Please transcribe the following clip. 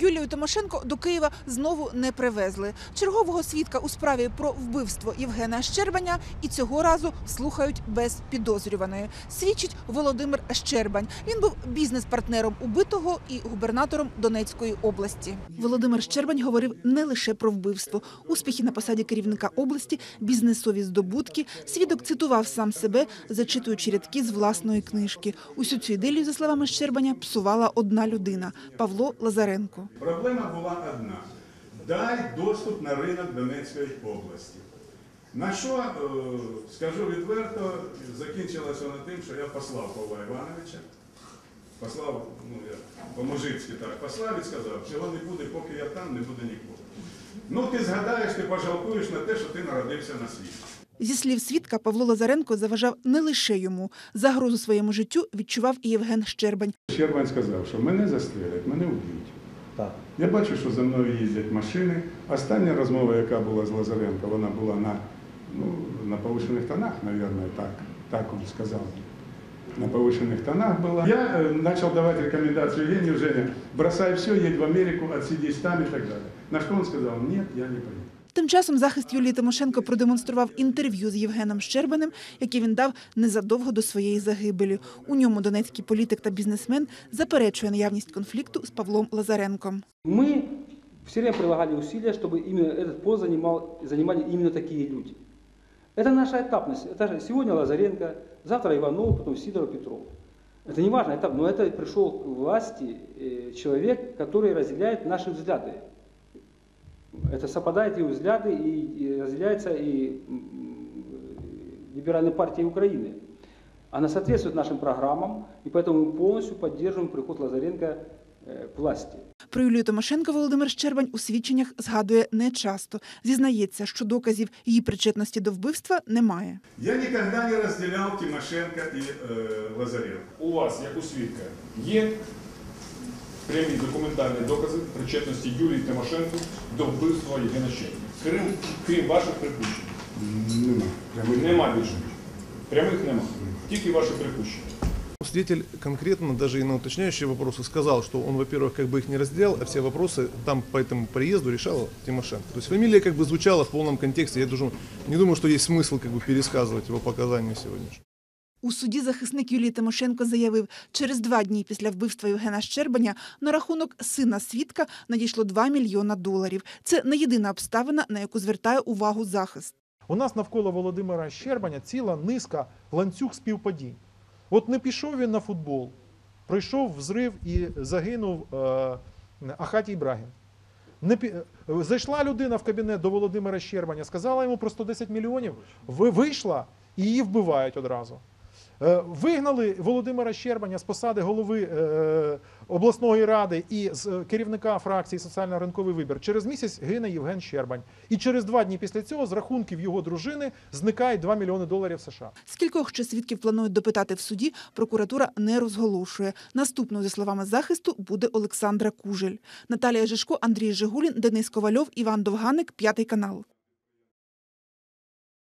Юлію Тимошенко до Києва знову не привезли. Чергового свідка у справі про вбивство Євгена Щербаня і цього разу слухають без підозрюваної. Свідчить Володимир Щербань. Він був бізнес-партнером убитого і губернатором Донецької області. Володимир Щербань говорив не лише про вбивство, успіхи на посаді керівника області, бізнесові здобутки. Свідок цитував сам себе, зачитуючи рядки з власної книжки. Усю цю ідилію, за словами Щербаня, псувала одна людина Павло Лазаренко. Проблема була одна: дай доступ на ринок Донецької області. На що, е, скажу відверто, закінчилося на тим, що я послав Павла Івановича, послав, ну я по-мужицьки так, послав і сказав, цього не буде, поки я там, не буде нікого. Ну, ти згадаєш, ти пожалкуєш на те, що ти народився на світі. Зі слів свідка, Павло Лазаренко заважав не лише йому. Загрозу своєму життю відчував і Євген Щербань. Щербань сказав, що мене застрелять, мене вб'ють. Я бачу, що за мною їздять машини. Остання розмова, яка була з Лазаренко, вона була на, ну, на повишених тонах, мабуть, так, так він сказав. На повышенных тонах была. Я э, начал давать рекомендацию Евгению, Женя, бросай все, едь в Америку, отсидись там и так далее. На что он сказал, нет, я не поеду. Тим часом захист Юлії Тимошенко продемонстрував інтерв'ю з Євгеном Щербанем, яке він дав незадовго до своєї загибелі. У ньому донецький політик та бізнесмен заперечує наявність конфлікту з Павлом Лазаренком. Мы все время прилагали усилия, чтобы именно этот пост занимал, занимали именно такие люди. Это наша этапность. Это же сегодня Лазаренко, завтра Иванов, потом Сидоров, Петров. Это не важно, этап, но это пришел к власти э, человек, который разделяет наши взгляды. Это совпадает и взгляды, и, и разделяется и м, либеральной партией Украины. Она соответствует нашим программам, и поэтому мы полностью поддерживаем приход Лазаренко э, к власти. Про Юлію Тимошенко Володимир Щербань у свідченнях згадує нечасто. Зізнається, що доказів її причетності до вбивства немає. Я никогда не разделял Тимошенко и э, Лазаренко. у вас, як у свідка, є прямі документальні докази причетності Юлії Тимошенко до вбивства Євгена Щербина? Крім, крім ваших припущень. Нема. Прямо Нема більше. Прямих нема. Тільки ваші припущення. Свидетель конкретно, даже и на уточняющие вопросы, сказал, что он, во-первых, как бы их не разделял, а все вопросы там по этому приезду решал Тимошенко. То есть фамилия как бы звучала в полном контексте. Я даже не думаю, что есть смысл как бы пересказывать его показания сегодняшние. У суді захисник Юлії Тимошенко заявив, через два дні після вбивства Євгена Щербаня на рахунок сина свідка надійшло 2 мільйона доларів. Це не єдина обставина, на яку звертає увагу захист. У нас навколо Володимира Щербаня ціла низка ланцюг співпадінь. От не пішов він на футбол, пройшов взрив і загинув е, Ахатій Ібрагім. Не е, Зайшла людина в кабінет до Володимира Щербаня, сказала йому про 110 мільйонів, ви вийшла і її вбивають одразу. Е, Вигнали Володимира Щербаня з посади голови е, обласної ради і з е, керівника фракції Соціально-ринковий вибір. Через місяць гине Євген Щербань. І через два дні після цього з рахунків його дружини зникають 2 мільйони доларів США. Скількох ще свідків планують допитати в суді, прокуратура не розголошує. Наступною, за словами захисту, буде Олександра Кужель. Наталія Жишко, Андрій Жигулін, Денис Ковальов, Іван Довганик, п'ятий канал.